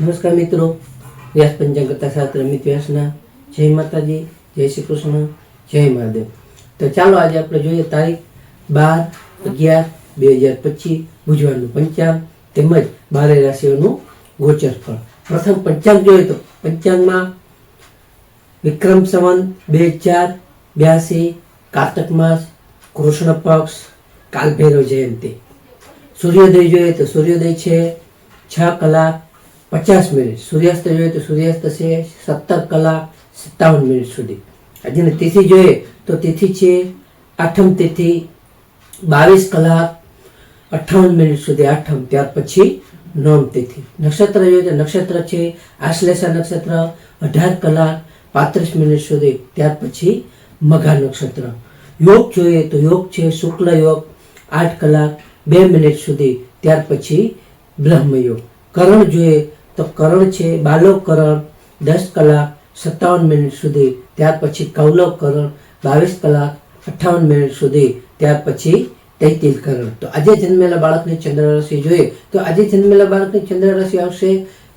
નમસ્કાર મિત્રો. વ્યાસ પંચાંગ શાસ્ત્ર અમિત વ્યાસના જય માતાજી, જય શ્રી કૃષ્ણ, જય મહાદેવ. તો ચાલો આજે આપણે જોઈએ તારીખ બાર અગિયાર બે હજાર પચીસ બુધવારનું પંચાંગ તેમજ બારે રાશિઓનું ગોચર ફળ પ્રથમ પંચાંગ જોઈએ તો પંચાંગમાં વિક્રમ સંવંત બે ચાર, બ્યાસી, કારતક માસ, કૃષ્ણ પક્ષ, કાલભૈરવ જયંતી. સૂર્યોદય જોઈએ તો સૂર્યોદય છે, છ કલાક પચાસ મિનિટ. સૂર્યાસ્ત જોઈએ તો સૂર્યાસ્ત છે સત્તર કલાક સત્તાવન મિનિટ સુધી. આજની તિથિ જોઈએ તો તિથિ છે આઠમ તિથિ, બાવીસ કલાક અઠાવન મિનિટ સુધી આઠમ. ત્યાર પછી નોમ તિથિ. નક્ષત્ર જોઈએ તો નક્ષત્ર છે આશ્લેષા નક્ષત્ર, અઢાર કલાક પાંત્રીસ મિનિટ સુધી. ત્યાર પછી મઘા નક્ષત્ર. યોગ જોઈએ તો યોગ છે શુક્લ યોગ, આઠ કલાક બે મિનિટ સુધી. ત્યાર પછી બ્રહ્મયોગ કરણ જોઈએ તો કરણ છે બાલવ કરણ, દસ કલાક સત્તાવન મિનિટ સુધી, ત્યાર પછી કૌલવ કરણ, બાવીસ કલાક અઠ્ઠાવન મિનિટ સુધી, ત્યાર પછી તૈતિલ કરણ. તો આજે જન્મેલા બાળકની ચંદ્ર રાશિ જોઈએ, તો આજે જન્મેલા બાળકની ચંદ્ર રાશિ આવશે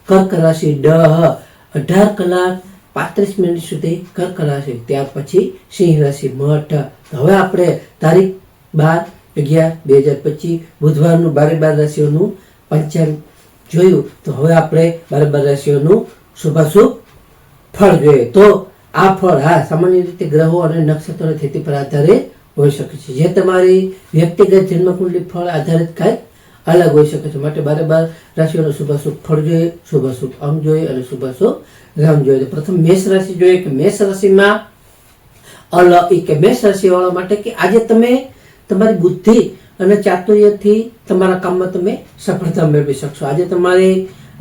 કર્ક રાશિ. ડહ, અઢાર કલાક પાંત્રીસ મિનિટ સુધી કર્ક રાશિ, ત્યાર પછી સિંહ રાશિ. મઠ હવે આપણે તારીખ બાર અગિયાર, બે હજાર પચીસ, બુધવારનું બારે બાર રાશિઓનું પંચાંગ જોયું, તો હવે આપણે બારે બાર રાશિઓનું શુભાશુભ ફળ જોઈએ. તો આ ફળ, હા, સામાન્ય રીતે ગ્રહો અને નક્ષત્રો સ્થિતિ પર આધારિત હોઈ શકે છે. જે તમારી વ્યક્તિગત જન્મકુંડલી ફળ આધારિત કાંઈક અલગ હોઈ શકે છે. માટે બારે બાર રાશિઓનું શુભાશુભ ફળ જોઈએ, શુભાશુભ અંગ જોઈએ અને શુભાશુભ રામ જોઈએ. પ્રથમ મેષ રાશિ જોઈએ કે મેષ રાશિમાં અલ કે મેષ રાશિવાળા માટે કે આજે તમે તમારી બુદ્ધિ અને ચાતુર્યથી તમારા કામમાં તમે સફળતા મેળવી શકશો. આજે તમારે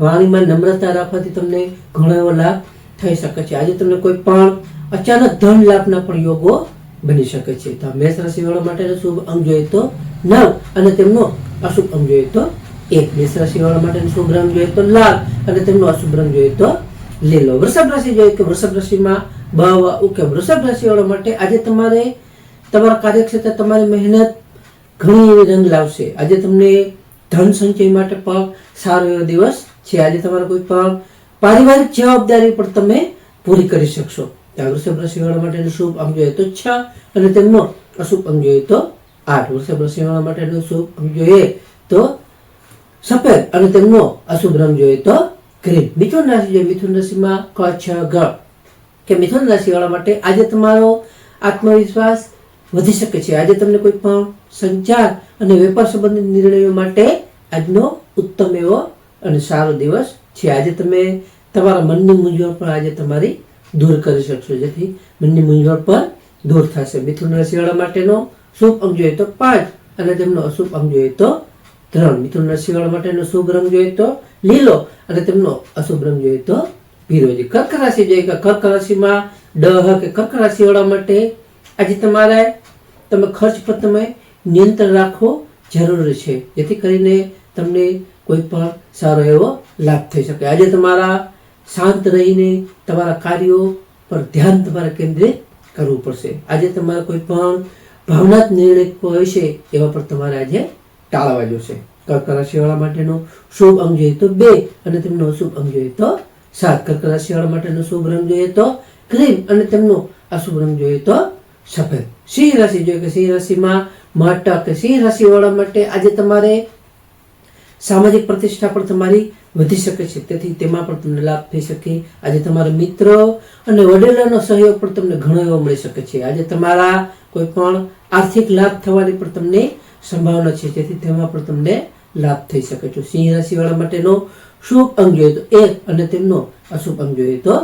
વાણીમાં નમ્રતા રાખવાથી તમને ઘણો એવો લાભ થઈ શકે છે. આજે તમને કોઈ પણ અચાનક ધન લાભના પણ યોગો બની શકે છે. તો મેષ રાશિવાળા માટેનો શુભ અંગ જોઈએ તો નવ અને તેમનો અશુભ અંગ જોઈએ તો એક. મેષ રાશિવાળા માટેનો શુભ રંગ જોઈએ તો લાલ અને તેમનો અશુભ રંગ જોઈએ તો લીલો. વૃષભ રાશિ જોઈએ કે વૃષભ રાશિમાં બવ ઉકે વૃષભ રાશિવાળા માટે આજે તમારે તમારા કાર્યક્ષેત્રે તમારી મહેનત ઘણી એવી રંગ લાવશે. આજે તમને ધન સંચય માટે પણ સારો એવો દિવસ છે. આજે તમારો કોઈ પણ પારિવારિક જવાબદારી પણ તમે પૂરી કરી શકશો. ત્યાં વૃષભ રાશિવાળા માટેનું શુભ અંગ જોઈએ તો છ અને તેમનો અશુભ અંગ જોઈએ તો આઠ. વૃષભ રાશિવાળા માટેનું શુભ અંગ જોઈએ તો સફેદ અને તેમનો અશુભ રંગ જોઈએ તો ગ્રીન. મિથુન રાશિ જોઈએ મિથુન રાશિમાં ક, છ, ગ. કે મિથુન રાશિવાળા માટે આજે તમારો આત્મવિશ્વાસ વધી શકે છે. આજે તમને કોઈ પણ સંચાર અને વેપાર સંબંધિત નિર્ણયો માટે આજનો ઉત્તમ એવો અને સારો દિવસ છે. આજે તમે તમારા મનની મૂંઝવણ પણ આજે તમારી દૂર કરી શકશો. જેથી મનની મૂંઝવણ પણ દૂર થશે. મિથુન રાશિવાળા માટેનો શુભ અંગ જોઈએ તો પાંચ અને તેમનો અશુભ અંગ જોઈએ તો ત્રણ. મિથુન રાશિવાળા માટેનો શુભ રંગ જોઈએ તો લીલો અને તેમનો અશુભ રંગ જોઈએ તો પીરોજી કર્ક રાશિ જોઈએ. કે કર્ક રાશિમાં ડહ કે કર્ક રાશિવાળા માટે આજે તમારે તમે ખર્ચ પર તમે નિયંત્રણ રાખવો જરૂરી છે. જેથી કરીને તમને કોઈ પણ સારો એવો લાભ થઈ શકે. આજે તમારા શાંત રહીને તમારા કાર્યો પર ધ્યાન તમારે કેન્દ્રિત કરવું પડશે. આજે તમારે કોઈ પણ ભાવનાત્મક નિર્ણય હોય એવા પર તમારે આજે ટાળવા જોશે. કર્ક રાશિવાળા માટેનો શુભ અંગ જોઈએ તો બે અને તેમનો અશુભ અંગ જોઈએ તો સાત. કર્ક રાશિવાળા માટેનો શુભ રંગ જોઈએ તો ક્રીમ અને તેમનો અશુભ રંગ જોઈએ તો સફેદ સિંહ રાશિ જોઈએ કે સિંહ રાશિમાં કે સિંહ રાશિવાળા માટે આજે તમારે સામાજિક પ્રતિષ્ઠા પણ તમારી વધી શકે છે. તેથી તેમાં પણ તમને લાભ થઈ શકે. આજે તમારા મિત્રો અને વડીલોનો સહયોગ પણ તમને ઘણો એવો મળી શકે છે. આજે તમારા કોઈ પણ આર્થિક લાભ થવાની પણ તમને સંભાવના છે. જેથી તેમાં પણ તમને લાભ થઈ શકે છે. સિંહ રાશિવાળા માટેનો શુભ અંગ જોઈએ તો એક અને તેમનો અશુભ અંગ જોઈએ તો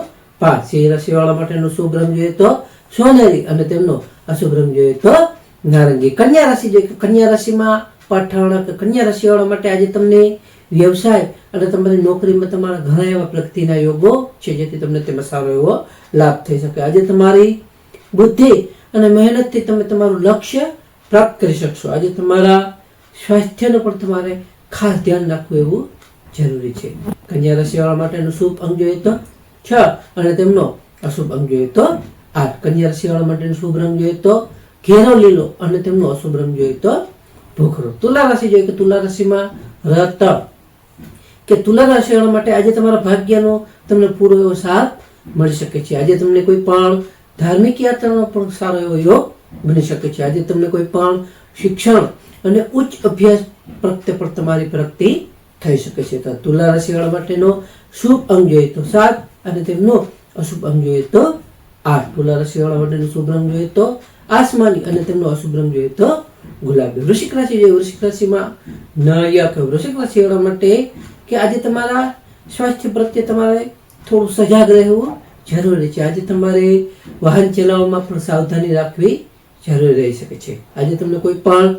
પાંચ. સિંહ રાશિવાળા માટેનો શુભ રંગ જોઈએ તો સોનેરી અને તેમનો અશુભ રંગ જોઈએ તો નારંગી કન્યા રાશિ જોઈએ કન્યા રાશિમાં પઠાણ કે કન્યા રાશિવાળા માટે આજે તમને વ્યવસાય અને તમારી નોકરીમાં તમારા ઘણા એવા પ્રગતિના યોગો છે, જેથી તમને તેમાં સારો એવો લાભ થઈ શકે. આજે તમારી બુદ્ધિ અને મહેનતથી તમે તમારું લક્ષ્ય પ્રાપ્ત કરી શકશો. આજે તમારા સ્વાસ્થ્યનું પણ તમારે ખાસ ધ્યાન રાખવું એવું જરૂરી છે. કન્યા રાશિવાળા માટેનું શુભ અંગ જોઈએ તો છ અને તેમનો અશુભ અંગ જોઈએ તો આઠ કન્યા રાશિવાળા માટેનો શુભ રંગ જોઈએ તો ઘેરો લીલો અને તેમનો અશુભ રંગ જોઈએ તો ભૂખરો. તુલા રાશિ જોઈએ કે તુલા રાશિમાં રતન. કે તુલા રાશિવાળા માટે આજે તમારા ભાગ્યનો તમને પૂરો એવો સાથ મળી શકે છે. આજે તમને કોઈ પણ ધાર્મિક યાત્રાનો પણ સારો એવો યોગ બની શકે છે. આજે તમને કોઈ પણ શિક્ષણ અને ઉચ્ચ અભ્યાસ પ્રત્યે પણ તમારી પ્રગતિ થઈ શકે છે. તો તુલા રાશિવાળા માટેનો શુભ અંગ જોઈએ તો સાત અને તેમનો અશુભ અંગ જોઈએ તો આઠ તુલા રાશિવાળા માટેનો શુભ રંગ જોઈએ તો આસમાની અને તેમનો અશુભ રંગ જોઈએ તો ગુલાબી. વૃશ્ચિક રાશિ જોઈએ વૃશ્ચિક રાશિમાં નાયક વૃશ્ચિક રાશિવાળા માટે કે આજે તમારા સ્વાસ્થ્ય પ્રત્યે તમારે થોડું સજાગ રહેવું જરૂરી છે. આજે તમારે વાહન ચલાવવામાં પણ સાવધાની રાખવી જરૂરી રહી શકે છે. આજે તમને કોઈ પણ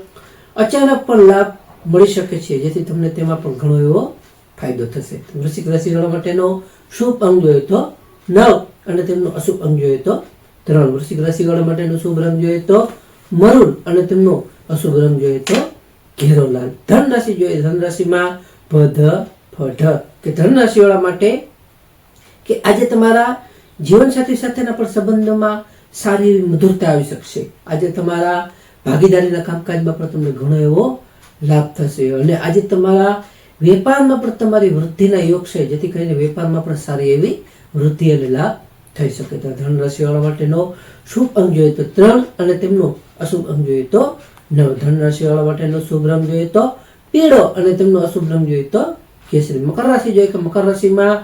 અચાનક પણ લાભ મળી શકે છે. જેથી તમને તેમાં પણ ઘણો એવો ફાયદો થશે. વૃશ્ચિક રાશિવાળા માટેનો શુભ અંગ જોઈએ તો નવ. અને તેમનો અશુભ અંગ જોઈએ તો ત્રણ વૃશ્ચિક રાશિવાળા માટેનો શુભ રંગ જોઈએ તો મરુણ અને તેમનો અશુભ રંગ જોઈએ તો ઘેરો લાલ. ધન જોઈએ ધન રાશિમાં ભધ, ફઢ. કે ધન માટે કે આજે તમારા જીવનસાથી સાથેના પણ સંબંધોમાં સારી એવી મધુરતા આવી શકશે. આજે તમારા ભાગીદારીના કામકાજમાં પણ તમને ઘણો એવો લાભ થશે. અને આજે તમારા વેપારમાં પણ તમારી વૃદ્ધિના યોગ છે, જેથી કરીને વેપારમાં પણ સારી એવી વૃદ્ધિ અને લાભ થઈ શકે તો ધન રાશિવાળા માટેનો શુભ અંગ જોઈએ તો ત્રણ અને તેમનો અશુભ અંગ જોઈએ તો નવ. ધન રાશિવાળા માટેનો શુભ રંગ જોઈએ તો પીળો અને તેમનો અશુભ રંગ જોઈએ તો કેસરી. મકર રાશિ જોઈએ કે મકર રાશિમાં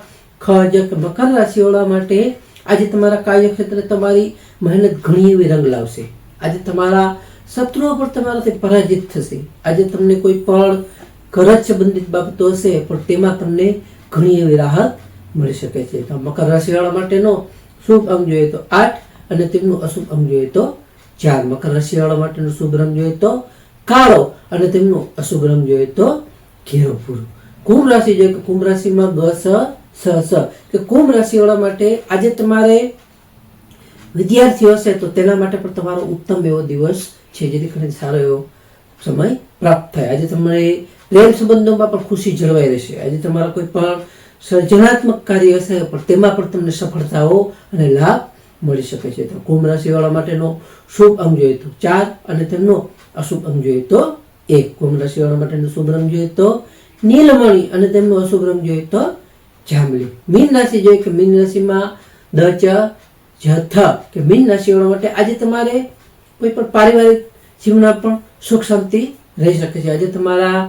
ખજ કે મકર રાશિવાળા માટે આજે તમારા કાર્યક્ષેત્રે તમારી મહેનત ઘણી એવી રંગ લાવશે. આજે તમારા શત્રુઓ પણ તમારાથી પરાજિત થશે. આજે તમને કોઈ પણ ઘર સંબંધિત બાબતો હશે, પણ તેમાં તમને ઘણી એવી રાહત મળી શકે છે. તો મકર રાશિવાળા માટેનો શુભ અંગ જોઈએ તો આઠ અને તેમનું અશુભ અંગ જોઈએ તો ચાર. મકર રાશિવાળા માટેનો શુભ રંગ જોઈએ તો કાળો અને તેમનું અશુભ રંગ જોઈએ તો ઘેરો ભૂરો. કુંભ રાશિ જોઈએ કે કુંભ રાશિમાં ગ, સ સ સ. કે કુંભ રાશિવાળા માટે આજે તમારે વિદ્યાર્થીઓ હશે તો તેના માટે પણ તમારો ઉત્તમ એવો દિવસ છે. જેથી કરીને સારો એવો સમય પ્રાપ્ત થાય. આજે તમારે પ્રેમ સંબંધોમાં પણ ખુશી જળવાઈ રહેશે. આજે તમારા કોઈ પણ સર્જનાત્મક કાર્ય હશે, પણ તેમાં પણ તમને સફળતાઓ અને લાભ મળી શકે છે. તો કુંભ રાશિવાળા માટેનો શુભ અંગ જોઈએ તો ચાર અને તેમનો અશુભ અંગ જોઈએ તો એક. કુંભ રાશિવાળા માટેનો શુભ રંગ જોઈએ તો નીલમણી અને તેમનો અશુભ રંગ જોઈએ તો જાંબલી. મીન રાશિ જોઈએ કે મીન રાશિમાં દચ જથ કે મીન રાશિવાળા માટે આજે તમારે કોઈ પણ પારિવારિક જીવનમાં પણ સુખ શાંતિ રહી શકે છે. આજે તમારા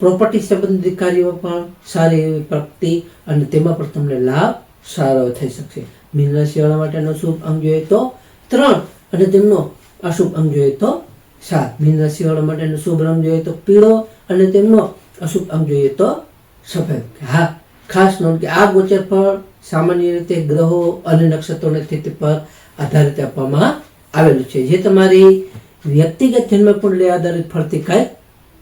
પ્રોપર્ટી સંબંધિત પણ સારી એવી પ્રાપ્તિ અને તેમાં પણ તમને લાભ સારો થઈ શકશે. મીન રાશિવાળા માટેનો શુભ અંગ જોઈએ તો ત્રણ અને તેમનો અશુભ અંગ જોઈએ તો સાત. મીન રાશિવાળા માટેનો શુભ રંગ જોઈએ તો પીળો અને તેમનો અશુભ અંગ જોઈએ તો સફેદ. હા, ખાસ નોંધ કે આ ગોચર પર સામાન્ય રીતે ગ્રહો અને નક્ષત્રોની સ્થિતિ પર આધારિત આપવામાં આવેલું છે. જે તમારી વ્યક્તિગત જન્મકુંડલી આધારિત ફરતી કાંઈક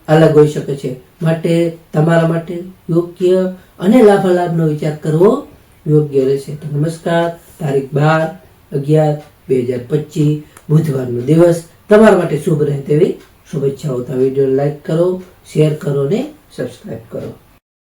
અલગ હોઈ શકે છે. માટે તમારા માટે યોગ્ય અને લાભાલાભનો વિચાર કરવો યોગ્ય રહેશે. તો નમસ્કાર. તારીખ બાર અગિયાર બે હજાર પચીસ. બુધવારનો દિવસ. તમારા માટે શુભ રહે તેવી શુભેચ્છાઓ. તો વીડિયો લાઈક કરો શેર કરો ને સબસ્ક્રાઈબ કરો.